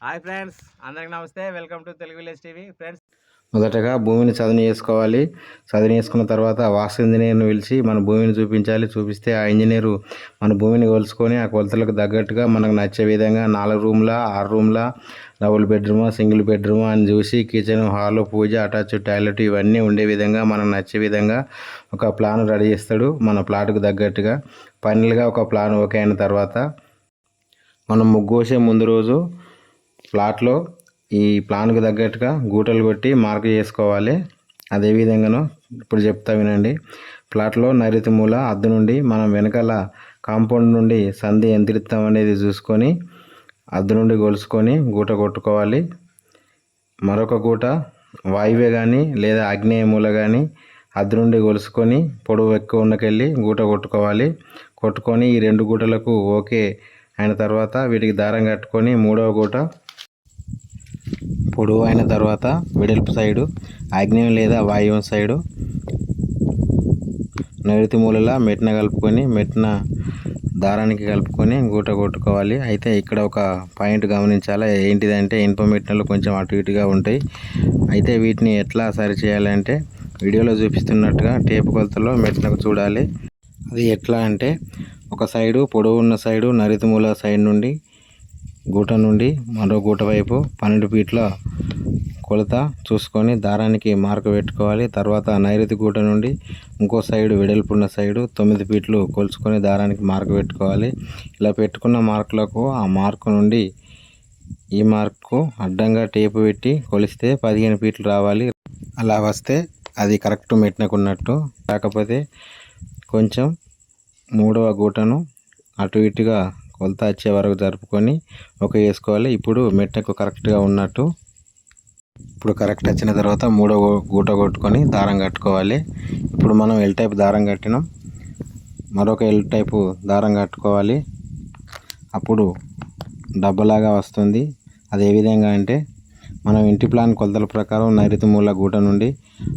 Hi friends అందరికి నమస్తే. Welcome to Telugu village TV. Friends మొదటగా భూమిని చదును చేసుకోవాలి. చదును చేసుకున్న తర్వాత వాస్తు ఇంజనీర్ని పిలిచి మన భూమిని చూపించాలి. చూపిస్తే ఆ ఇంజనీరు మన భూమిని కొలుసుకొని ఆ కొలతలకు తగ్గట్టుగా మనకు నచ్చే విధంగా నాలుగు రూమ్ల ఆరు రూమ్ల డబుల్ బెడ్రూమ్ సింగిల్ బెడ్రూమ్ అని చూసి kitchen hall puja attach toilet ఇవన్నీ ఉండే విధంగా మనకు నచ్చే విధంగా ఒక ప్లాన్ రెడీ చేస్తాడు మన ప్లాట్కు తగ్గట్టుగా. ఫైనల్గా ఒక ప్లాన్ ఓకే అయిన తర్వాత మనం ముగ్గు ముందు రోజు ప్లాట్లో ఈ ప్లాన్కు తగ్గట్టుగా గూటలు కొట్టి మార్క్ చేసుకోవాలి. అదేవిధంగానూ ఇప్పుడు చెప్తా వినండి. ప్లాట్లో నైరుతి మూల అద్దు నుండి మనం వెనకాల కాంపౌండ్ నుండి సంధి ఎంత అనేది చూసుకొని అద్దు నుండి గొలుసుకొని గూట కొట్టుకోవాలి. మరొక గూట వాయువే కానీ లేదా ఆగ్నేయ మూల కానీ అద్దు నుండి గొలుసుకొని పొడవు ఎక్కువ ఉన్నకెళ్ళి గూట కొట్టుకోవాలి. కొట్టుకొని ఈ రెండు గూటలకు ఓకే అయిన తర్వాత వీటికి దారం కట్టుకొని మూడవ గూట పొడవు అయిన తర్వాత వెడల్పు సైడు ఆగ్నేయం లేదా వాయువం సైడు నైరుతి మూలలా మెట్న కలుపుకొని మెట్న దారానికి కలుపుకొని గూట కొట్టుకోవాలి. అయితే ఇక్కడ ఒక పాయింట్ గమనించాలి? ఏంటిదంటే ఇనుప మెట్నలు కొంచెం అటు ఇటుగా ఉంటాయి. అయితే వీటిని ఎట్లా సరి చేయాలంటే వీడియోలో చూపిస్తున్నట్టుగా టేపు కొలతలో మెట్నకు చూడాలి. అది ఎట్లా అంటే ఒక సైడు పొడవు ఉన్న సైడు నరితిమూల సైడ్ నుండి గూట నుండి మరో గూట వైపు పన్నెండు ఫీట్ల కొలత చూసుకొని దారానికి మార్క్ పెట్టుకోవాలి. తర్వాత నైరుతి గూట నుండి ఇంకో సైడు వెడల్పున్న సైడు తొమ్మిది ఫీట్లు కొలుచుకొని దారానికి మార్క్ పెట్టుకోవాలి. ఇలా పెట్టుకున్న మార్కులకు ఆ మార్కు నుండి ఈ మార్కు అడ్డంగా టేపు పెట్టి కొలిస్తే పదిహేను ఫీట్లు రావాలి. అలా వస్తే అది కరెక్ట్ మెట్నకున్నట్టు. కాకపోతే కొంచెం మూడవ గూటను అటు ఇటుగా కొలత వచ్చే వరకు జరుపుకొని ఒక వేసుకోవాలి. ఇప్పుడు మెట్టకు కరెక్ట్గా ఉన్నట్టు. ఇప్పుడు కరెక్ట్ వచ్చిన తర్వాత మూడో గూట కొట్టుకొని దారం కట్టుకోవాలి. ఇప్పుడు మనం ఎల్ టైప్ దారం కట్టినాం. మరొక ఎల్ టైపు దారం కట్టుకోవాలి. అప్పుడు డబ్బలాగా వస్తుంది. అది ఏ విధంగా అంటే మనం ఇంటి ప్లాన్ కొలతల ప్రకారం నైరుతి మూల గూట నుండి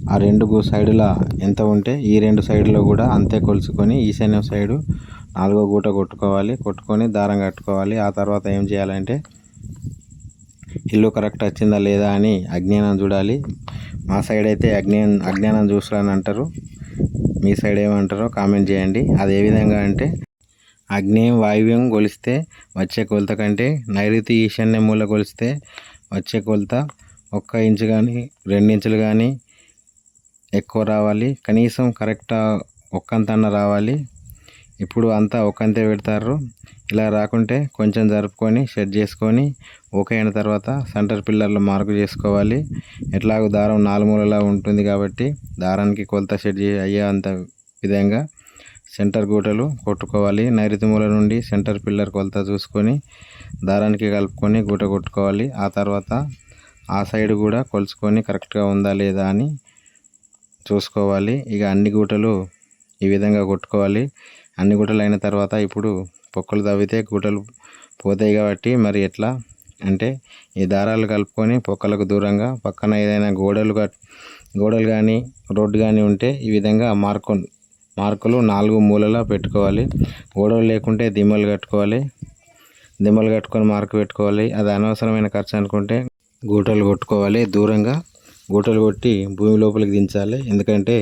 ఆ రెండు సైడుల ఎంత ఉంటే ఈ రెండు సైడులో కూడా అంతే కొలుచుకొని ఈశాన్యం సైడు నాలుగో గూట కొట్టుకోవాలి కొట్టుకొని దారం కట్టుకోవాలి. ఆ తర్వాత ఏం చేయాలంటే ఇల్లు కరెక్ట్ వచ్చిందా లేదా అని అజ్ఞానం చూడాలి. మా సైడ్ అయితే అజ్ఞానం అజ్ఞానం అని అంటారు. మీ సైడ్ ఏమంటారో కామెంట్ చేయండి. అది ఏ విధంగా అంటే అగ్నేయం వాయువ్యం కొలిస్తే వచ్చే కొలత కంటే నైరుతి ఈశాన్య మూల కొలిస్తే వచ్చే కొలత ఒక్క ఇంచు కానీ రెండించులు కానీ ఎక్కువ రావాలి. కనీసం కరెక్ట్ ఒక్కంతన్న రావాలి. ఇప్పుడు అంతా ఒకంతే పెడతారు. ఇలా రాకుంటే కొంచెం జరుపుకొని సెట్ చేసుకొని ఓకే అయిన తర్వాత సెంటర్ పిల్లర్లు మార్కు చేసుకోవాలి. ఎట్లాగో దారం నాలుగు మూలలా ఉంటుంది కాబట్టి దారానికి కొలత సెట్ అయ్యే అంత విధంగా సెంటర్ గూటలు కొట్టుకోవాలి. నైరుతి మూల నుండి సెంటర్ పిల్లర్ కొలత చూసుకొని దారానికి కలుపుకొని గూట కొట్టుకోవాలి. ఆ తర్వాత ఆ సైడ్ కూడా కొలుచుకొని కరెక్ట్గా ఉందా లేదా అని చూసుకోవాలి. ఇక అన్ని గూటలు ఈ విధంగా కొట్టుకోవాలి. అన్ని గుట్టలు అయిన తర్వాత ఇప్పుడు పొక్కలు తవ్వితే గుట్టలు పోతాయి కాబట్టి మరి ఎట్లా? అంటే ఈ దారాలు కలుపుకొని పొక్కలకు దూరంగా పక్కన ఏదైనా గోడలు గోడలు కానీ రోడ్డు కానీ ఉంటే ఈ విధంగా మార్కు మార్కులు నాలుగు మూలలా పెట్టుకోవాలి. గోడలు లేకుంటే దిమ్మలు కట్టుకోవాలి. దిమ్మలు కట్టుకొని మార్కు పెట్టుకోవాలి. అది అనవసరమైన ఖర్చు అనుకుంటే గూటలు కొట్టుకోవాలి. దూరంగా గూటలు కొట్టి భూమి లోపలికి దించాలి. ఎందుకంటే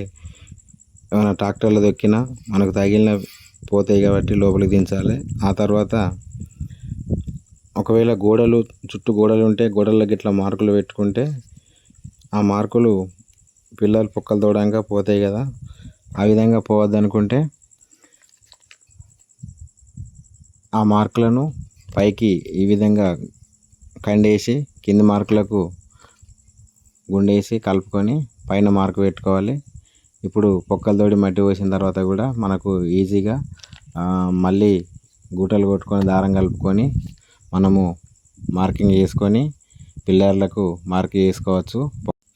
ఏమైనా ట్రాక్టర్లు దొక్కినా మనకు తగిలిన పోతాయి కాబట్టి లోపలికి దించాలి. ఆ తర్వాత ఒకవేళ గోడలు చుట్టూ గోడలు ఉంటే గోడలకి ఇట్లా మార్కులు పెట్టుకుంటే ఆ మార్కులు పిల్లలు పొక్కలు తోడాక పోతాయి కదా. ఆ విధంగా పోవద్దు అనుకుంటే ఆ మార్కులను పైకి ఈ విధంగా కండేసి కింది మార్కులకు గుండేసి కలుపుకొని పైన మార్కు పెట్టుకోవాలి. ఇప్పుడు పొక్కలు తోడి మట్టి పోసిన తర్వాత కూడా మనకు ఈజీగా మళ్ళీ గూటలు కొట్టుకొని దారం కలుపుకొని మనము మార్కింగ్ చేసుకొని పిల్లర్లకు మార్క్ చేసుకోవచ్చు.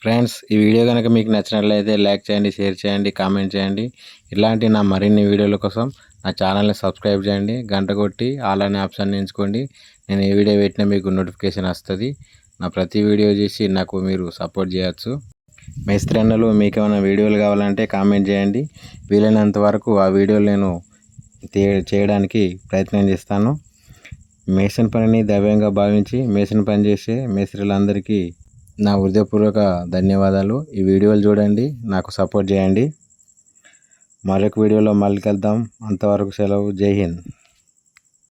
ఫ్రెండ్స్ ఈ వీడియో కనుక మీకు నచ్చినట్లయితే లైక్ చేయండి షేర్ చేయండి కామెంట్ చేయండి. ఇలాంటి నా మరిన్ని వీడియోల కోసం నా ఛానల్ని సబ్స్క్రైబ్ చేయండి. గంట కొట్టి ఆల్ అనే ఆప్షన్ ఎంచుకోండి. నేను ఏ వీడియో పెట్టినా మీకు నోటిఫికేషన్ వస్తుంది. నా ప్రతి వీడియో చూసి నాకు మీరు సపోర్ట్ చేయొచ్చు. మేస్త్రి అన్నలు మీకు ఏమైనా వీడియోలు కావాలంటే కామెంట్ చేయండి. వీలైనంత వరకు ఆ వీడియోలు నేను చేయడానికి ప్రయత్నం చేస్తాను. మేసన్ పనిని దైవంగా భావించి మేసన్ పని చేసే మేస్త్రీలందరికీ నా హృదయపూర్వక ధన్యవాదాలు. ఈ వీడియోలు చూడండి నాకు సపోర్ట్ చేయండి. మరొక వీడియోలో మళ్ళీ కలుద్దాం. అంతవరకు సెలవు. జై హింద్.